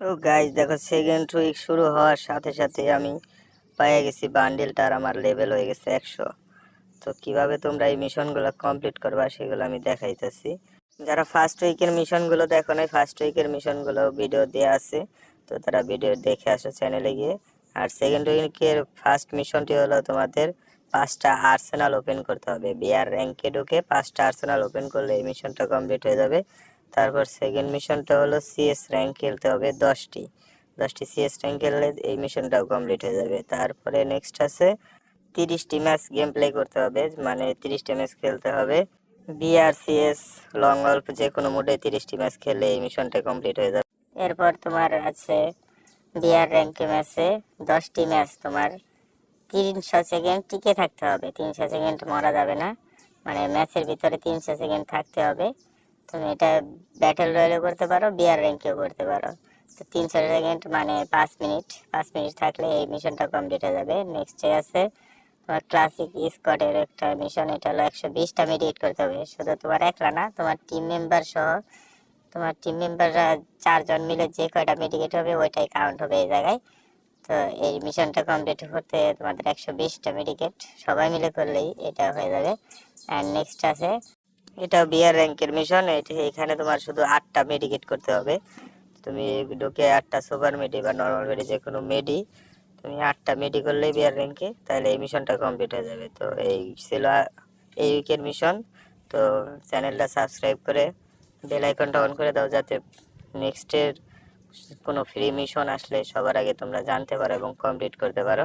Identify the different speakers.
Speaker 1: ও guys দেখো second week শুরু হওয়ার সাথে সাথে আমি পেয়ে গেছি বান্ডেলটা আর আমার লেভেল হয়ে গেছে একশো। তো কীভাবে তোমরা এই মিশনগুলো কমপ্লিট করবা সেগুলো আমি দেখাইতেছি। যারা ফার্স্ট উইকের মিশনগুলো দেখো নাই ফার্স্ট উইকের মিশনগুলো ভিডিও দেওয়া আছে, তো তারা ভিডিও দেখে আসো চ্যানেলে গিয়ে। আর সেকেন্ড উইকের ফার্স্ট মিশনটি হলো তোমাদের পাঁচটা আর্সেনাল ওপেন করতে হবে। বিআর র্যাঙ্কে ঢুকে পাঁচটা আর্সেনাল ওপেন করলে এই মিশনটা কমপ্লিট হয়ে যাবে। তারপর সেকেন্ড মিশনটা হলো সিএস র্যাঙ্ক খেলতে হবে দশটি। দশটি সিএস র্যাঙ্ক খেললে এই মিশনটাও কমপ্লিট হয়ে যাবে। তারপরে নেক্সট আছে তিরিশটি ম্যাচ গেম প্লে করতে হবে মানে তিরিশটি ম্যাচ খেলতে হবে। বিআরসিএস লং অল্প যে কোনো মুডে তিরিশটি ম্যাচ খেললে এই মিশনটা কমপ্লিট হয়ে যাবে। এরপর তোমার আছে বিআর র্যাঙ্কে ম্যাচে দশটি ম্যাচ তোমার তিনশো সেকেন্ড টিকে থাকতে হবে। তিনশো সেকেন্ড মরা যাবে না। মানে ম্যাচের ভিতরে তিনশো সেকেন্ড থাকতে হবে। তুমি এটা ব্যাটেল রয়্যালও করতে পারো বিয়ার র্যাঙ্কেও করতে পারো। তো তিনশো সেকেন্ড মানে পাঁচ মিনিট পাঁচ মিনিট থাকলে এই মিশনটা কমপ্লিট হয়ে যাবে। নেক্সটে আছে, তোমার ক্লাসিক স্কোয়াডের একটা মিশন এটা হলো একশো বিশটা মেডিকেট করতে হবে। শুধু তোমার একলা না, তোমার টিম মেম্বার সহ, তোমার টিম মেম্বাররা চারজন মিলে যে কয়টা মেডিকেট হবে, ওইটাই কাউন্ট হবে এই জায়গায়। তো এই মিশনটা কমপ্লিট করতে তোমাদের একশো বিশটা মেডিকেট সবাই মিলে করলেই এটা হয়ে যাবে। অ্যান্ড নেক্সট আছে এটা বিয়ার র্যাঙ্কের মিশন এটা এখানে তোমার শুধু আটটা মেডিকেট করতে হবে। তুমি ঢুকে আটটা সুপার মেডি বা নর্মাল মেডি যে কোনো মেডি তুমি আটটা মেডি করলেই বিয়ার র্যাঙ্কে তাহলে এই মিশনটা কমপ্লিট হয়ে যাবে। তো এই ছিল এই উইকের মিশন তো চ্যানেলটা সাবস্ক্রাইব করে বেল আইকনটা অন করে দাও যাতে নেক্সটের কোনো ফ্রি মিশন আসলে সবার আগে তোমরা জানতে পারো এবং কমপ্লিট করতে পারো।